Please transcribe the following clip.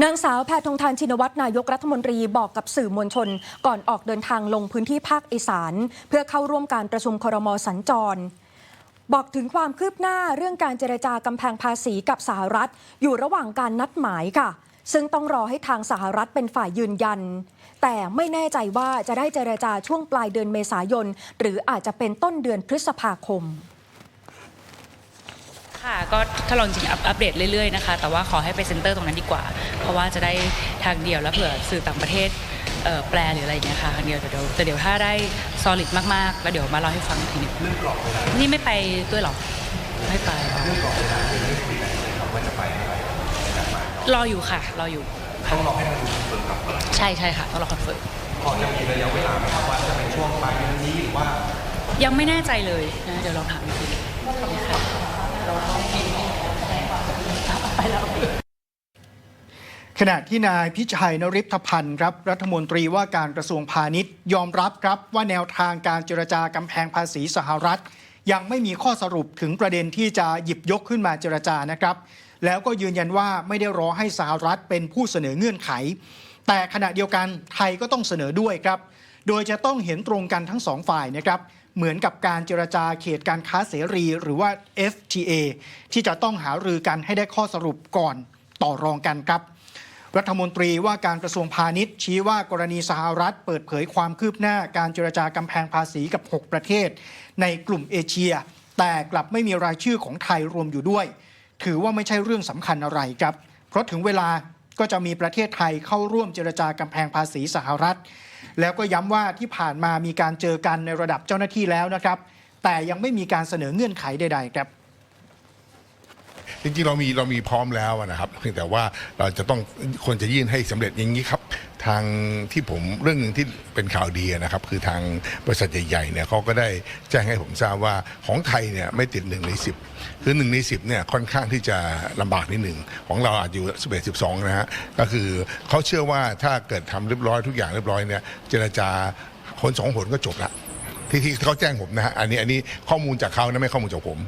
นางสาวแพทองทานชินวัตรนายกรัฐมนตรีบอกกับสื่อมวลชน ก่อนออกเดินทางลงพื้นที่ภาคอีสาน เพื่อเข้าร่วมการประชุมครมสัญจร บอกถึงความคืบหน้าเรื่องการเจรจากำแพงภาษีกับสหรัฐ อยู่ระหว่างการนัดหมายค่ะ ซึ่งต้องรอให้ทางสหรัฐเป็นฝ่ายยืนยัน แต่ไม่แน่ใจว่าจะได้เจรจาช่วงปลายเดือนเมษายน หรืออาจจะเป็นต้นเดือนพฤษภาคม ค่ะก็ถ้าลองจริงๆอัปอัปเดตเรื่อยๆนะคะ แต่ว่าขอให้ไปเซ็นเตอร์ตรงนั้นดีกว่า เพราะว่าจะได้ทางเดียวแล้วเผื่อสื่อต่างประเทศเอ่อแปลหรืออะไรอย่างเงี้ยค่ะทางเดียวแต่เดี๋ยวแต่เดี๋ยวถ้าได้ solid มากๆ แล้วเดี๋ยวมาเล่าให้ฟังอีกทีหนึงนี่ไม่ไปด้วยเหรอไม่ไปรออยู่ค่ะ รออยู่ต้องรอให้ทางคุณเฟิร์มกลับมาใช่ใช่ค่ะต้องรอคอนเฟิร์มพอจะมีระยะเวลาไหมครับว่าจะเป็นช่วงปลายเดือนนี้หรือว่า ยังไม่แน่ใจเลยนะเดี๋ยวลองถามอีกทีค่ะไปแล้ว ขณะที่นายพิชัยนริพพันธ์ครับรัฐมนตรีว่าการกระทรวงพาณิชย์ยอมรับครับว่าแนวทางการเจรจากำแพงภาษีสหรัฐ ยังไม่มีข้อสรุปถึงประเด็นที่จะหยิบยกขึ้นมาเจรจานะครับ แล้วก็ยืนยันว่าไม่ได้รอให้สหรัฐเป็นผู้เสนอเงื่อนไข แต่ขณะเดียวกันไทยก็ต้องเสนอด้วยครับ โดยจะต้องเห็นตรงกันทั้งสองฝ่ายนะครับเหมือนกับการเจรจาเขตการค้าเสรี หรือว่า FTA ที่จะต้องหารือกันให้ได้ข้อสรุปก่อนต่อรองกันครับ รัฐมนตรีว่าการกระทรวงพาณิชย์ ชี้ว่ากรณีสหรัฐ เปิดเผยความคืบหน้าการเจรจากำแพงภาษีกับ 6 ประเทศ ในกลุ่มเอเชีย แต่กลับไม่มีรายชื่อของไทยรวมอยู่ด้วย ถือว่าไม่ใช่เรื่องสำคัญอะไรครับ เพราะถึงเวลาก็จะมีประเทศไทยเข้าร่วมเจรจากำแพงภาษีสหรัฐ แล้วก็ย้ำว่าที่ผ่านมามีการเจอกันในระดับเจ้าหน้าที่แล้วนะครับ แต่ยังไม่มีการเสนอเงื่อนไขใดๆครับ จริงๆเรามีเรามีพร้อมแล้วนะครับเพียงแต่ว่าเราจะต้องควรจะยื่นให้สำเร็จอย่างนี้ครับ ทางที่ผมเรื่องหนึ่งที่เป็นข่าวดีนะครับ คือทางบริษัทใหญ่ๆเนี่ยเขาก็ได้แจ้งให้ผมทราบว่าของไทยเนี่ยไม่ติดหนึ่งในสิบคือหนึ่งในสิบเนี่ยค่อนข้างที่จะลำบากนิดหนึ่งของเราอาจอยู่สิบเอ็ดสิบสองนะฮะก็คือเขาเชื่อว่าถ้าเกิดทำเรียบร้อยทุกอย่างเรียบร้อยเนี่ยเจรจาคนสองหนก็จบละที่ที่เขาแจ้งผมนะฮะอันนี้อันนี้ข้อมูลจากเขานะไม่ข้อมูลจากผม